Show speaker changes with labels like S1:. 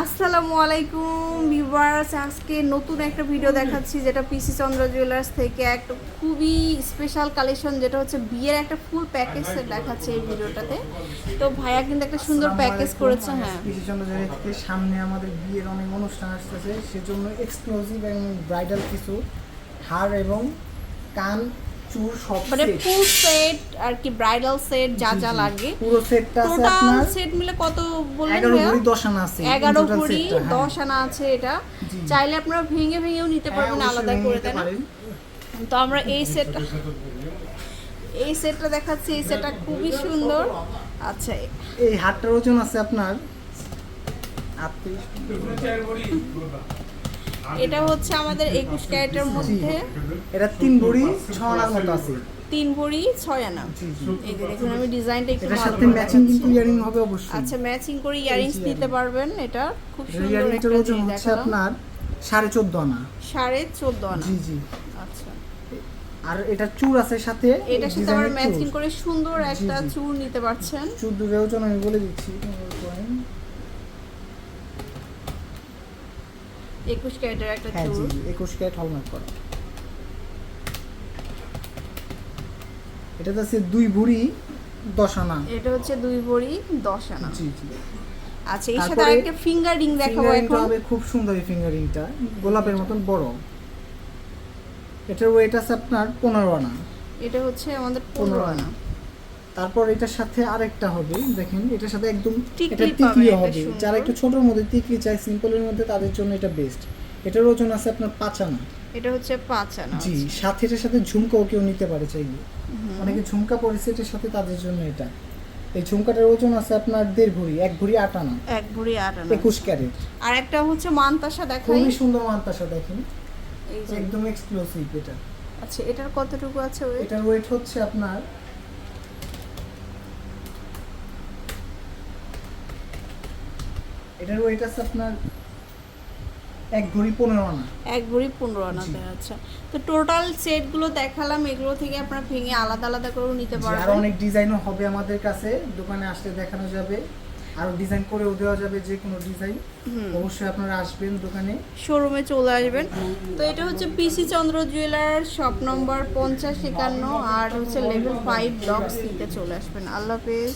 S1: আসসালামু আলাইকুম ভিউয়ার্স। আজকে নতুন একটা ভিডিও দেখাচ্ছি যেটা পিসি চন্দ্র জুয়েলার্স থেকে একটা খুবই স্পেশাল কালেকশন যেটা হচ্ছে বিয়ের একটা ফুল প্যাকেজ দেখাচ্ছে এই ভিডিওটাতে। তো ভাইয়া কিন্তু একটা সুন্দর প্যাকেজ করেছে হ্যাঁ।
S2: কৃষিচন্দ্র জেলা থেকে সামনে আমাদের বিয়ের অনেক অনুষ্ঠান আসতেছে সেজন্য এক্সক্লুসিভ এবং ব্রাইডাল কিছু হার এবং কান চুর সব
S1: মানে। ফুল সেট আর কি ব্রাইডাল সেট যা যা লাগে।
S2: পুরো সেটটা আছে আপনার
S1: সেট মিলে কত বললেন
S2: এগারো
S1: ভাইয়া?
S2: ভরি দশ আনা আছে।
S1: এগারো
S2: total
S1: ভরি
S2: setটা, হ্যাঁ।
S1: দশ আনা আছে এটা। চাইলে আপনারা ভেঙে ভেঙেও নিতে
S2: হ্যাঁ,
S1: পারবেন আলাদা করে তাই না?
S2: পারেন।
S1: তো আমরা এই সেটটা এই সেটটা দেখাচ্ছি এই সেটটা খুবই সুন্দর। আচ্ছা
S2: এই হারটার ওজন আছে আপনার আটত্রিশ।
S1: এটা হচ্ছে আমাদের একুশ ক্যারেটের মধ্যে।
S2: এটা তিন ভরি ছ আনার মতো আছে।
S1: তিন ভরি ছয় আনা এই যে দেখুন আমি ডিজাইনটা একটু
S2: এটার সাথে ম্যাচিং কিন্তু ইয়ারিং হবে অবশ্যই।
S1: আচ্ছা ম্যাচিং করে ইয়ারিংস। নিতে পারবেন এটা খুব সুন্দর একটা
S2: ওজন হচ্ছে আপনার সাড়ে চোদ্দ আনা।
S1: সাড়ে চোদ্দ আনা।
S2: জি জি।
S1: আচ্ছা।
S2: আর এটা চুর আছে সাথে
S1: এটার সাথে আবার ম্যাচিং করে সুন্দর একটা। চুর নিতে পারছেন।
S2: চুর দূরে ওজন আমি বলে দিচ্ছি।
S1: একুশ ক্যারেটের একটা
S2: হ্যাঁ জি একুশ ক্যারেট হলমার্ক করা। এটাতে আছে দুই ভরি দশ আনা।
S1: এটা হচ্ছে দুই ভরি দশ আনা।
S2: জি জি।
S1: আচ্ছা এর সাথে আরেকটা ফিঙ্গার রিং দেখাবো এখন।
S2: হবে খুব সুন্দর এই ফিঙ্গারিংটা গোলাপের মতন বড়। এটার ওয়েট আছে আপনার পনেরো আনা।
S1: এটা হচ্ছে আমাদের
S2: পনেরো আনা। তারপর এটার সাথে আরেকটা হবে দেখেন এটার সাথে একদম এটা
S1: একটা
S2: হবে। যারা একটু ছোটোর মধ্যে টিকলি চাই সিম্পলের মধ্যে তাদের জন্য এটা বেস্ট এটার ওজন আছে আপনার পাঁচ আনা।
S1: এটা হচ্ছে পাঁচ আনা
S2: জি সাথে এটার সাথে ঝুমকাও কেউ নিতে পারে চাইলে। অনেকে ঝুমকা পরেছে এটার সাথে তাদের জন্য এটা। এই ঝুমকাটার ওজন আছে আপনার দেড় ভরি এক ভরি আট আনা।
S1: এক ভরি আট আনা।
S2: একুশ ক্যারেট।
S1: আর একটা হচ্ছে মানতাসা দেখাই।
S2: খুবই সুন্দর মান্তাসা দেখেন।
S1: এই যে।
S2: একদম এক্সক্লুসিভ এটা।
S1: আচ্ছা এটার কতটুকু আছে ওয়েট
S2: এটার ওয়েট হচ্ছে আপনার এটার ওয়েট আছে আপনার এক ভরি পনেরো আনা।
S1: এক ভরি পনেরো আনাতে আচ্ছা। তো টোটাল সেটগুলো দেখালাম এগুলো থেকে আপনারা ভেঙে আলাদা আলাদা করেও নিতে
S2: জি, আরও
S1: পারবেন
S2: অনেক ডিজাইনও হবে আমাদের কাছে। দোকানে আসলে দেখানো যাবে। আরও ডিজাইন করেও দেওয়া যাবে যে কোনো ডিজাইন। অবশ্যই আপনারা আসবেন দোকানে।
S1: শোরুমে চলে আসবেন। তো এটা হচ্ছে পিসি চন্দ্র জুয়েলার শপ নম্বর পঞ্চাশ একান্ন আর হচ্ছে লেভেল ফাইভ ব্লক সিতে চলে আসবেন। আল্লাহ হাফেজ।